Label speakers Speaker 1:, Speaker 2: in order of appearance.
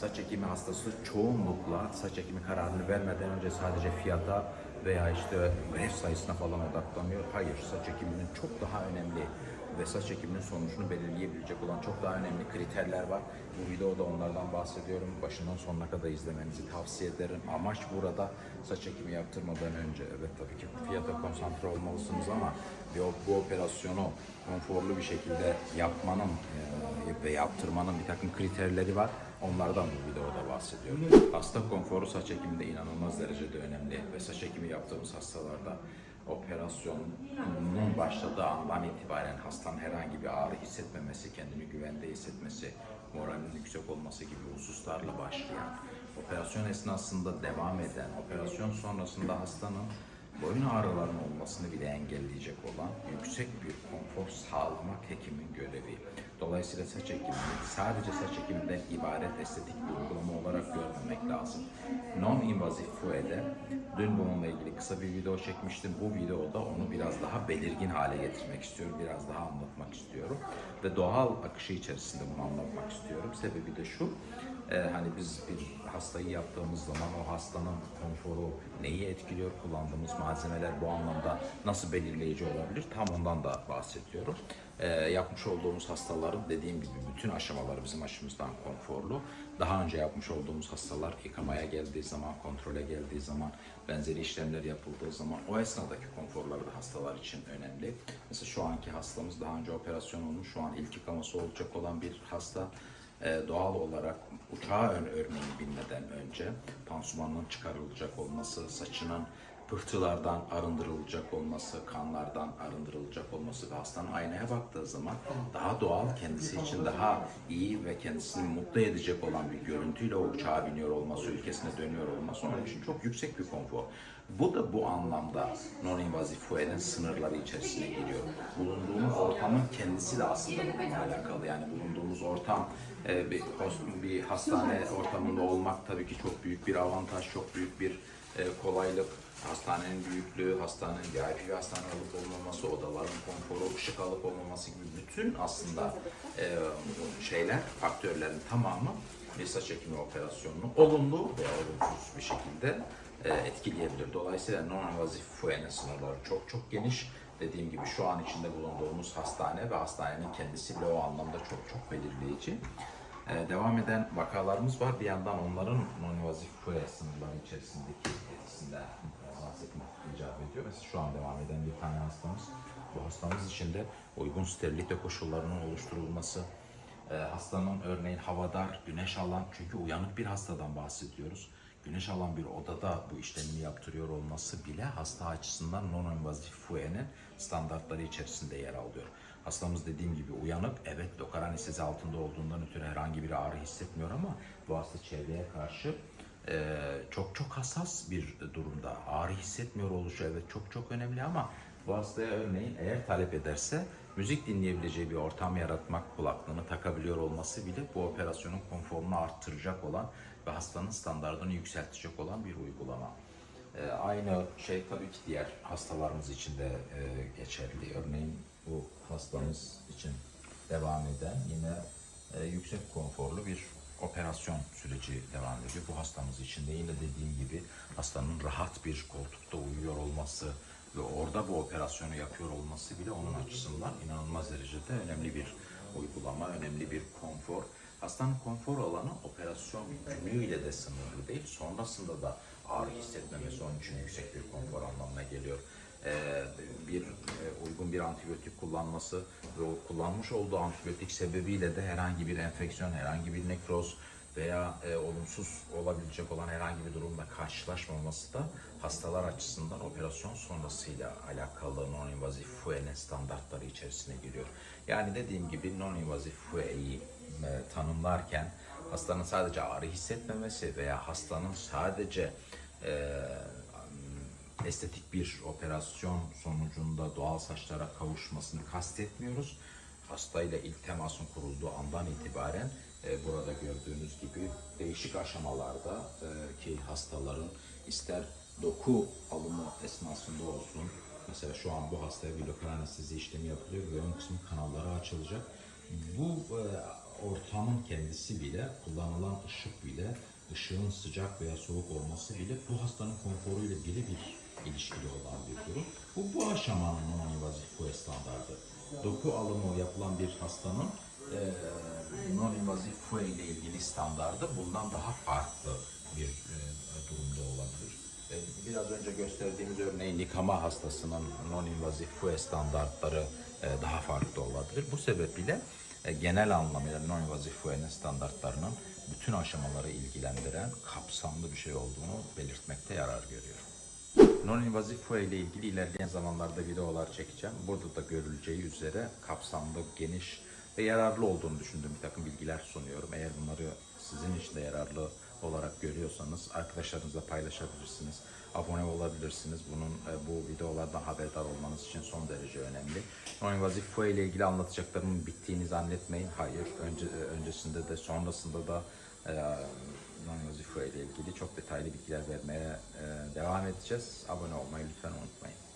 Speaker 1: saç ekimi hastası çoğunlukla saç ekimi kararını vermeden önce sadece fiyata veya işte gref sayısına falan odaklanıyor. Hayır, saç ekiminin çok daha önemli ve saç ekiminin sonucunu belirleyebilecek olan çok daha önemli kriterler var. Bu videoda onlardan bahsediyorum. Başından sonuna kadar izlemenizi tavsiye ederim. Amaç burada saç ekimi yaptırmadan önce evet tabii ki fiyata konsantre olmalısınız ama bir, bu operasyonu konforlu bir şekilde yapmanın e, ve yaptırmanın bir takım kriterleri var. Onlardan bu videoda bahsediyorum. Hasta konforu saç ekiminde inanılmaz derecede önemli ve saç ekimi yaptığımız hastalarda operasyonun başladığı andan itibaren hastanın herhangi bir ağrı hissetmemesi, kendini güvende hissetmesi, moralinin yüksek olması gibi hususlarla başlayan, operasyon esnasında devam eden, operasyon sonrasında hastanın boyun ağrılarının olmasını bile engelleyecek olan yüksek bir konfor sağlamak hekimin görevi. Dolayısıyla saç ekimini sadece saç ekiminden ibaret estetik bir uygulama olarak görmemek lazım. Non-invazif fuede, dün bununla ilgili kısa bir video çekmiştim. Bu videoda onu biraz daha belirgin hale getirmek istiyorum, biraz daha anlatmak istiyorum. Ve doğal akışı içerisinde bunu anlatmak istiyorum. Sebebi de şu, e, hani biz bir hastayı yaptığımız zaman o hastanın konforu neyi etkiliyor, kullandığımız malzemeler bu anlamda nasıl belirleyici olabilir tam ondan da bahsediyorum. E, yapmış olduğumuz hastaların dediğim gibi bütün aşamaları bizim açımızdan konforlu. Daha önce yapmış olduğumuz hastalar yıkamaya geldiği zaman, kontrole geldiği zaman, benzeri işlemler yapıldığı zaman o esnadaki konforları da hastalar için önemli. Mesela şu anki hastamız daha önce operasyon olmuş, şu an ilk yıkaması olacak olan bir hasta e, doğal olarak uçağa ön örneğini bilmeden önce pansumanın çıkarılacak olması, saçının pıhtılardan arındırılacak olması, kanlardan arındırılacak olması ve hastanın aynaya baktığı zaman daha doğal, kendisi için daha iyi ve kendisini mutlu edecek olan bir görüntüyle o uçağa biniyor olması, ülkesine dönüyor olması onun için çok yüksek bir konfor. Bu da bu anlamda non-invazif fuenin sınırları içerisine giriyor. Bulunduğumuz ortamın kendisi de aslında bununla alakalı. Yani bulunduğumuz ortam e, bir, hastane ortamında olmak tabii ki çok büyük bir avantaj, çok büyük bir kolaylık. Hastanenin büyüklüğü, hastanenin VIP bir hastane alıp olmaması, odaların konforu, ışık alıp olmaması gibi bütün aslında e, şeyler, faktörlerin tamamı bir saç ekimi operasyonunu olumlu veya olumsuz bir şekilde e, etkileyebilir. Dolayısıyla non-invazif fuenin sınırları çok çok geniş. Dediğim gibi şu an içinde bulunduğumuz hastane ve hastanenin kendisi bile o anlamda çok çok belirleyici. Ee, devam eden vakalarımız var. Bir yandan onların non-invazif fue sınırları içerisindeki etkisinden bahsetmek icap ediyor. Mesela şu an devam eden bir tane hastamız. Bu hastamız için de uygun sterilite koşullarının oluşturulması, e, hastanın örneğin havadar, güneş alan, çünkü uyanık bir hastadan bahsediyoruz. Güneş alan bir odada bu işlemini yaptırıyor olması bile hasta açısından non-invazif fue'nin standartları içerisinde yer alıyor. Hastamız dediğim gibi uyanık, evet lokal anestezi altında olduğundan ötürü herhangi bir ağrı hissetmiyor ama bu hasta çevreye karşı çok çok hassas bir durumda. Ağrı hissetmiyor oluşu evet çok çok önemli ama bu hastaya örneğin eğer talep ederse müzik dinleyebileceği bir ortam yaratmak, kulaklığını takabiliyor olması bile bu operasyonun konforunu arttıracak olan ve hastanın standartını yükseltecek olan bir uygulama. Ee, aynı şey tabii ki diğer hastalarımız için de e, geçerli. Örneğin bu hastamız için devam eden yine e, yüksek konforlu bir operasyon süreci devam ediyor. Bu hastamız için de yine dediğim gibi hastanın rahat bir koltukta uyuyor olması ve orada bu operasyonu yapıyor olması bile onun açısından inanılmaz derecede önemli bir uygulama, önemli bir konfor. Hastanın konfor alanı operasyon günüyle de sınırlı değil. Sonrasında da ağrı hissetmemesi onun için yüksek bir konfor anlamına geliyor. Ee, bir e, uygun bir antibiyotik kullanması ve o kullanmış olduğu antibiyotik sebebiyle de herhangi bir enfeksiyon, herhangi bir nekroz veya e, olumsuz olabilecek olan herhangi bir durumla karşılaşmaması da hastalar açısından operasyon sonrasıyla alakalı non-invazif fue'nin standartları içerisine giriyor. Yani dediğim gibi non-invazif fue'yi e, tanımlarken hastanın sadece ağrı hissetmemesi veya hastanın sadece e, estetik bir operasyon sonucunda doğal saçlara kavuşmasını kastetmiyoruz. Hastayla ilk temasın kurulduğu andan itibaren e, burada gördüğünüz gibi değişik aşamalarda e, ki hastaların ister doku alımı esnasında olsun, mesela şu an bu hastaya bir lokal anestezi işlemi yapılıyor ve ön kısmı kanalları açılacak. Bu e, ortamın kendisi bile, kullanılan ışık bile, ışığın sıcak veya soğuk olması bile bu hastanın konforuyla birebir ilişkili olan bir durum. Bu, bu aşamanın non-invazif standardı. Doku alımı yapılan bir hastanın e, non-invazif FUE ile ilgili standardı bundan daha farklı bir e, durumda olabilir. E, Biraz önce gösterdiğimiz örneğin yıkama hastasının non-invazif FUE standartları e, daha farklı olabilir. Bu sebeple e, genel anlamıyla non-invazif FUE'nin standartlarının bütün aşamaları ilgilendiren kapsamlı bir şey olduğunu belirtmekte yarar görüyorum. Non-invazif FUE ile ilgili ilerleyen zamanlarda videolar çekeceğim. Burada da görüleceği üzere kapsamlı, geniş ve yararlı olduğunu düşündüğüm bir takım bilgiler sunuyorum. Eğer bunları sizin için de yararlı olarak görüyorsanız arkadaşlarınızla paylaşabilirsiniz. Abone olabilirsiniz. Bunun e, bu videolardan haberdar olmanız için son derece önemli. Non-invazif FUE ile ilgili anlatacaklarımın bittiğini zannetmeyin. Hayır. Önce, e, öncesinde de sonrasında da e, FUE ile ilgili çok detaylı bilgiler vermeye e, devam edeceğiz. Abone olmayı lütfen unutmayın.